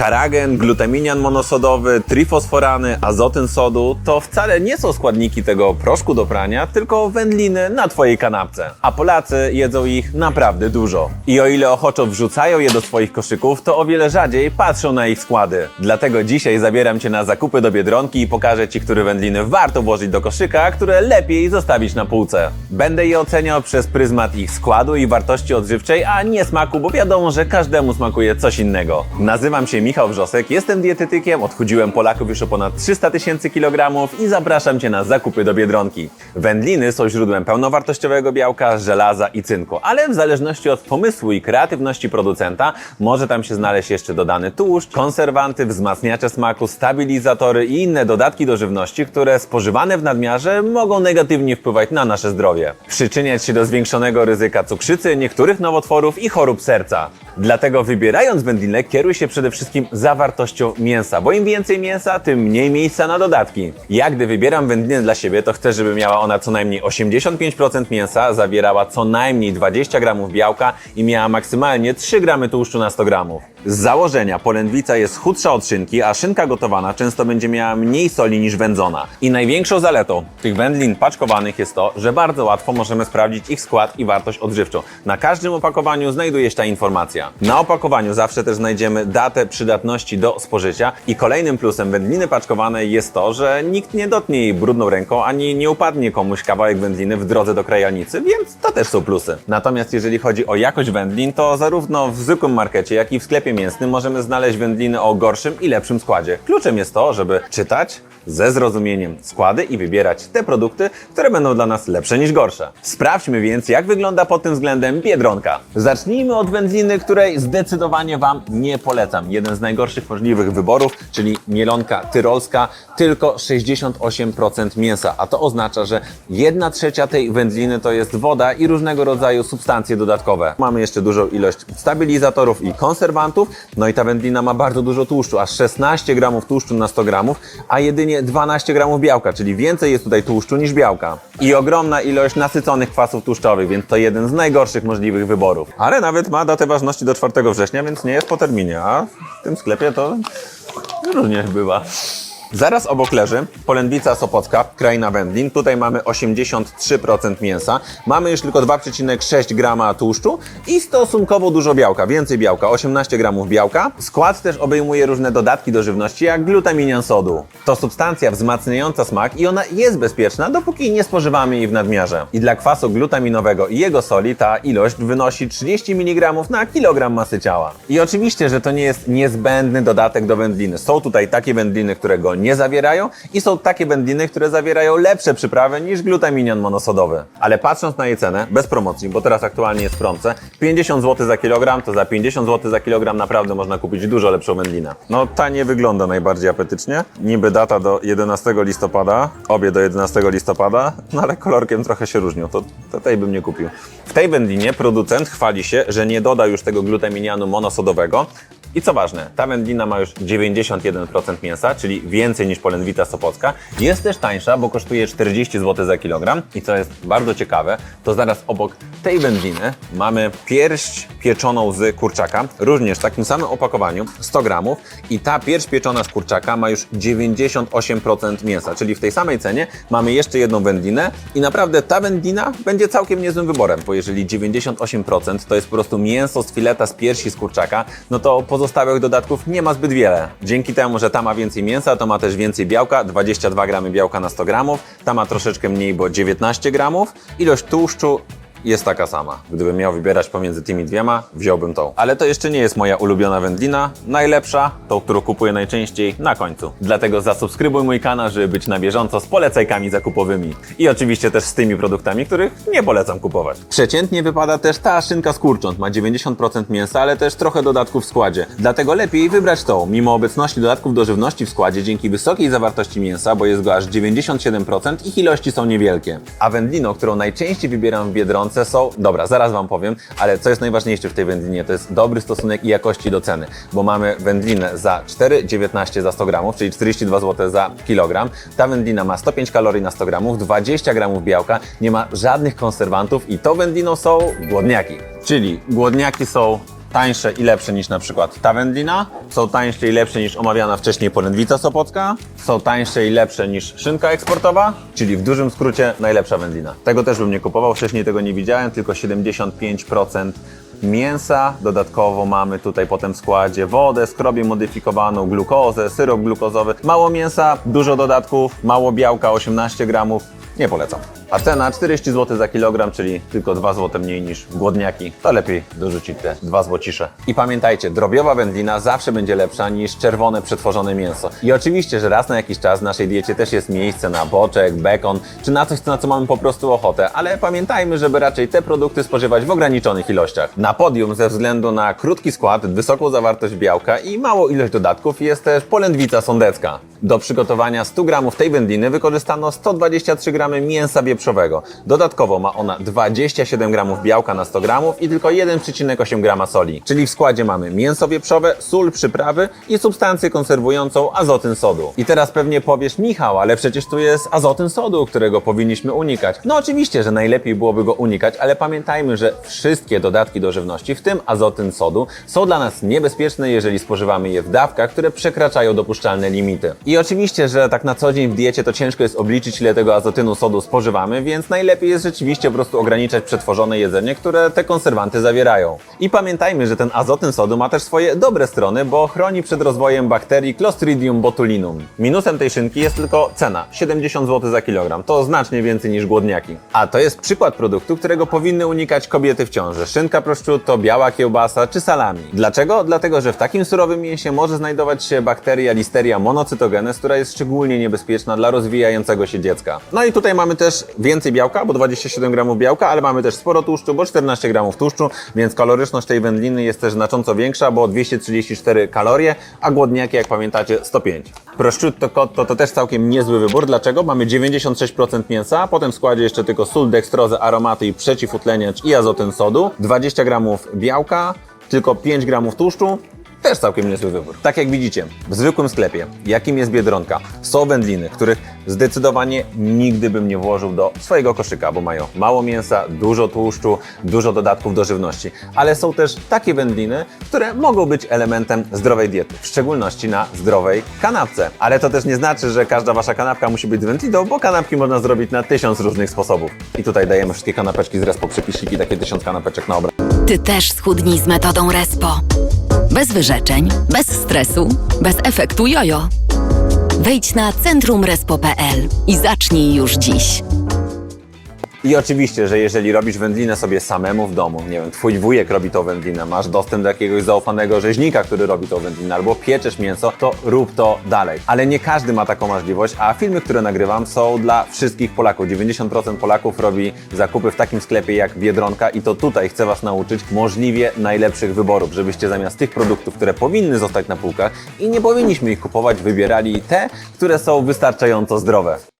Karagen, glutaminian monosodowy, trifosforany, azotyn sodu to wcale nie są składniki tego proszku do prania, tylko wędliny na Twojej kanapce. A Polacy jedzą ich naprawdę dużo. I o ile ochoczo wrzucają je do swoich koszyków, to o wiele rzadziej patrzą na ich składy. Dlatego dzisiaj zabieram Cię na zakupy do Biedronki i pokażę Ci, które wędliny warto włożyć do koszyka, a które lepiej zostawić na półce. Będę je oceniał przez pryzmat ich składu i wartości odżywczej, a nie smaku, bo wiadomo, że każdemu smakuje coś innego. Nazywam się Michał Wrzosek, jestem dietetykiem, odchudziłem Polaków już o ponad 300 tysięcy kilogramów i zapraszam Cię na zakupy do Biedronki. Wędliny są źródłem pełnowartościowego białka, żelaza i cynku, ale w zależności od pomysłu i kreatywności producenta może tam się znaleźć jeszcze dodany tłuszcz, konserwanty, wzmacniacze smaku, stabilizatory i inne dodatki do żywności, które spożywane w nadmiarze mogą negatywnie wpływać na nasze zdrowie. Przyczyniać się do zwiększonego ryzyka cukrzycy, niektórych nowotworów i chorób serca. Dlatego wybierając wędlinę kieruj się przede wszystkim zawartością mięsa, bo im więcej mięsa, tym mniej miejsca na dodatki. Ja gdy wybieram wędlinę dla siebie, to chcę, żeby miała ona co najmniej 85% mięsa, zawierała co najmniej 20 gramów białka i miała maksymalnie 3 gramy tłuszczu na 100 gramów. Z założenia polędwica jest chudsza od szynki, a szynka gotowana często będzie miała mniej soli niż wędzona. I największą zaletą tych wędlin paczkowanych jest to, że bardzo łatwo możemy sprawdzić ich skład i wartość odżywczą. Na każdym opakowaniu znajduje się ta informacja. Na opakowaniu zawsze też znajdziemy datę przydatności do spożycia i kolejnym plusem wędliny paczkowanej jest to, że nikt nie dotknie jej brudną ręką, ani nie upadnie komuś kawałek wędliny w drodze do krajalnicy, więc to też są plusy. Natomiast jeżeli chodzi o jakość wędlin, to zarówno w zwykłym markecie, jak i w sklepie mięsnym możemy znaleźć wędliny o gorszym i lepszym składzie. Kluczem jest to, żeby czytać ze zrozumieniem składy i wybierać te produkty, które będą dla nas lepsze niż gorsze. Sprawdźmy więc, jak wygląda pod tym względem Biedronka. Zacznijmy od wędliny, której zdecydowanie Wam nie polecam. Jeden z najgorszych możliwych wyborów, czyli mielonka tyrolska, tylko 68% mięsa, a to oznacza, że 1 trzecia tej wędliny to jest woda i różnego rodzaju substancje dodatkowe. Mamy jeszcze dużą ilość stabilizatorów i konserwantów, no i ta wędlina ma bardzo dużo tłuszczu, aż 16 gramów tłuszczu na 100 gramów, a jedynie 12 gramów białka, czyli więcej jest tutaj tłuszczu niż białka. I ogromna ilość nasyconych kwasów tłuszczowych, więc to jeden z najgorszych możliwych wyborów. Ale nawet ma datę ważności do 4 września, więc nie jest po terminie, a w tym sklepie to różnie bywa. Zaraz obok leży polędwica sopocka, kraina wędlin. Tutaj mamy 83% mięsa. Mamy już tylko 2,6 grama tłuszczu i stosunkowo dużo białka, więcej białka, 18 gramów białka. Skład też obejmuje różne dodatki do żywności, jak glutaminian sodu. To substancja wzmacniająca smak i ona jest bezpieczna, dopóki nie spożywamy jej w nadmiarze. I dla kwasu glutaminowego i jego soli ta ilość wynosi 30 mg na kilogram masy ciała. I oczywiście, że to nie jest niezbędny dodatek do wędliny. Są tutaj takie wędliny, które go nie zawierają i są takie wędliny, które zawierają lepsze przyprawy niż glutaminian monosodowy. Ale patrząc na jej cenę, bez promocji, bo teraz aktualnie jest w promce, 50 zł za kilogram, to za 50 zł za kilogram naprawdę można kupić dużo lepszą wędlinę. No ta nie wygląda najbardziej apetycznie. Niby data do 11 listopada, obie do 11 listopada, no ale kolorkiem trochę się różnią, to, to tej bym nie kupił. W tej wędlinie producent chwali się, że nie doda już tego glutaminianu monosodowego, i co ważne, ta wędlina ma już 91% mięsa, czyli więcej niż polędwita sopocka. Jest też tańsza, bo kosztuje 40 zł za kilogram. I co jest bardzo ciekawe, to zaraz obok tej wędliny mamy pierś pieczoną z kurczaka, również w takim samym opakowaniu, 100 gramów. I ta pierś pieczona z kurczaka ma już 98% mięsa, czyli w tej samej cenie mamy jeszcze jedną wędlinę i naprawdę ta wędlina będzie całkiem niezłym wyborem, bo jeżeli 98% to jest po prostu mięso z fileta z piersi z kurczaka, no to pozostałych dodatków nie ma zbyt wiele. Dzięki temu, że ta ma więcej mięsa, to ma też więcej białka, 22 gramy białka na 100 gramów, ta ma troszeczkę mniej, bo 19 gramów. Ilość tłuszczu jest taka sama. Gdybym miał wybierać pomiędzy tymi dwiema, wziąłbym tą. Ale to jeszcze nie jest moja ulubiona wędlina. Najlepsza, tą, którą kupuję najczęściej, na końcu. Dlatego zasubskrybuj mój kanał, żeby być na bieżąco z polecajkami zakupowymi. I oczywiście też z tymi produktami, których nie polecam kupować. Przeciętnie wypada też ta szynka z kurcząt. Ma 90% mięsa, ale też trochę dodatków w składzie. Dlatego lepiej wybrać tą, mimo obecności dodatków do żywności w składzie, dzięki wysokiej zawartości mięsa, bo jest go aż 97%, ich ilości są niewielkie. A wędliną, którą najczęściej wybieram w Biedronce są, dobra, zaraz Wam powiem, ale co jest najważniejsze w tej wędlinie, to jest dobry stosunek jakości do ceny, bo mamy wędlinę za 4,19 za 100 gramów, czyli 42 zł za kilogram. Ta wędlina ma 105 kalorii na 100 gramów, 20 gramów białka, nie ma żadnych konserwantów i to wędliną są głodniaki. Czyli głodniaki są tańsze i lepsze niż na przykład ta wędlina, są tańsze i lepsze niż omawiana wcześniej polędwica sopocka, są tańsze i lepsze niż szynka eksportowa, czyli w dużym skrócie najlepsza wędlina. Tego też bym nie kupował, wcześniej tego nie widziałem, tylko 75% mięsa. Dodatkowo mamy tutaj potem w składzie wodę, skrobię modyfikowaną, glukozę, syrop glukozowy. Mało mięsa, dużo dodatków, mało białka, 18 gramów. Nie polecam. A cena 40 zł za kilogram, czyli tylko 2 zł mniej niż głodniaki. To lepiej dorzucić te 2 złocisze. I pamiętajcie, drobiowa wędlina zawsze będzie lepsza niż czerwone przetworzone mięso. I oczywiście, że raz na jakiś czas w naszej diecie też jest miejsce na boczek, bekon, czy na coś, na co mamy po prostu ochotę. Ale pamiętajmy, żeby raczej te produkty spożywać w ograniczonych ilościach. Na podium ze względu na krótki skład, wysoką zawartość białka i małą ilość dodatków jest też polędwica sądecka. Do przygotowania 100 gramów tej wędliny wykorzystano 123 gramy mięsa wieprzowego. Dodatkowo ma ona 27 gramów białka na 100 gramów i tylko 1,8 grama soli. Czyli w składzie mamy mięso wieprzowe, sól, przyprawy i substancję konserwującą azotyn sodu. I teraz pewnie powiesz, Michał, ale przecież tu jest azotyn sodu, którego powinniśmy unikać. No oczywiście, że najlepiej byłoby go unikać, ale pamiętajmy, że wszystkie dodatki do żywności, w tym azotyn sodu, są dla nas niebezpieczne, jeżeli spożywamy je w dawkach, które przekraczają dopuszczalne limity. I oczywiście, że tak na co dzień w diecie to ciężko jest obliczyć, ile tego azotynu sodu spożywamy, więc najlepiej jest rzeczywiście po prostu ograniczać przetworzone jedzenie, które te konserwanty zawierają. I pamiętajmy, że ten azotyn sodu ma też swoje dobre strony, bo chroni przed rozwojem bakterii Clostridium botulinum. Minusem tej szynki jest tylko cena 70 zł za kilogram. To znacznie więcej niż głodniaki. A to jest przykład produktu, którego powinny unikać kobiety w ciąży. Szynka prosciutto, biała kiełbasa czy salami. Dlaczego? Dlatego, że w takim surowym mięsie może znajdować się bakteria Listeria monocytogenes, która jest szczególnie niebezpieczna dla rozwijającego się dziecka. No i tutaj mamy też więcej białka, bo 27 gramów białka, ale mamy też sporo tłuszczu, bo 14 gramów tłuszczu, więc kaloryczność tej wędliny jest też znacząco większa, bo 234 kalorie, a głodniaki, jak pamiętacie, 105. Prosciutto cotto to też całkiem niezły wybór. Dlaczego? Mamy 96% mięsa, potem w składzie jeszcze tylko sól, dekstrozę, aromaty i przeciwutleniacz i azotyn sodu, 20 gramów białka, tylko 5 gramów tłuszczu, też całkiem niezły wybór. Tak jak widzicie, w zwykłym sklepie, jakim jest Biedronka, są wędliny, których zdecydowanie nigdy bym nie włożył do swojego koszyka, bo mają mało mięsa, dużo tłuszczu, dużo dodatków do żywności. Ale są też takie wędliny, które mogą być elementem zdrowej diety, w szczególności na zdrowej kanapce. Ale to też nie znaczy, że każda wasza kanapka musi być z wędliną, bo kanapki można zrobić na tysiąc różnych sposobów. I tutaj dajemy wszystkie kanapeczki z respo przepiśniki, takie tysiąc kanapeczek na obraz. Ty też schudnij z metodą Respo. Bez wyrzeczeń, bez stresu, bez efektu jojo. Wejdź na centrumrespo.pl i zacznij już dziś. I oczywiście, że jeżeli robisz wędlinę sobie samemu w domu, nie wiem, twój wujek robi tą wędlinę, masz dostęp do jakiegoś zaufanego rzeźnika, który robi tą wędlinę, albo pieczesz mięso, to rób to dalej. Ale nie każdy ma taką możliwość, a filmy, które nagrywam są dla wszystkich Polaków. 90% Polaków robi zakupy w takim sklepie jak Biedronka i to tutaj chcę Was nauczyć możliwie najlepszych wyborów, żebyście zamiast tych produktów, które powinny zostać na półkach i nie powinniśmy ich kupować, wybierali te, które są wystarczająco zdrowe.